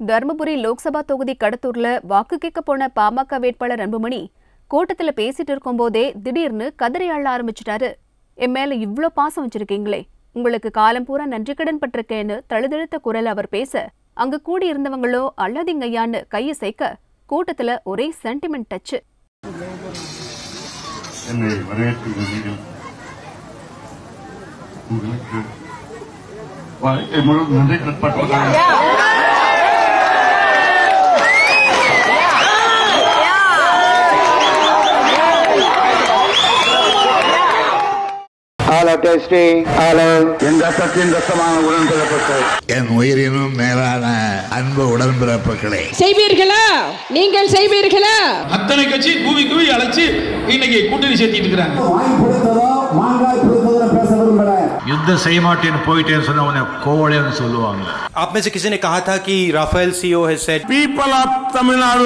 தருமபுரி லோக்சபா தொகுதி கடத்தூர்ல வாக்கு கேட்க போன பாமக வேட்பாளர் அன்புமணி கூட்டத்துல பேசிட்டு இருக்கும்போதே திடீர்னு கதறி அள்ள ஆரம்பிச்சிட்டாரு. என் மேல இவ்ளோ பாசம் வச்சிருக்கீங்களே. உங்களுக்கு காலம் பூரா நன்றி கடன் பட்டிருக்கேன்னு தழுதழுத்த குரல் அவர் பேச அங்க கூடி இருந்தவங்களோ அல்லாதீங்கய்யான்னு கையை சேர்க்க கூட்டத்துல ஒரே சென்டிமெண்ட் டச்சு உங்களுக்கு வாழ்க்கை முழு நன்றி கடன்பட்டுள்ளேன் Hello, testing. Hello. என் ரத்தத்தின் ரத்தமான உடன்பிறப்பட்டு என் உயிரினும் மேலான அன்பு உடன்பிறப்புகளே செய்வீர்களா நீங்கள் செய்வீர்களா அத்தனை கட்சி கூவி கூவி அழைச்சு இன்னைக்கு கூட்டணி சேர்த்திட்டு இருக்கிறாங்க வாங்கி கொடுத்ததோ மாங்காய் கொடுத்ததோ பேச விரும்புகிறேன் யுத்தம் செய்ய மாட்டேன்னு போயிட்டேன்னு சொன்ன உடனே கோவலைன்னு சொல்லுவாங்க आप में से किसी ने कहा था कि Rafale CEO has said people of Tamil Nadu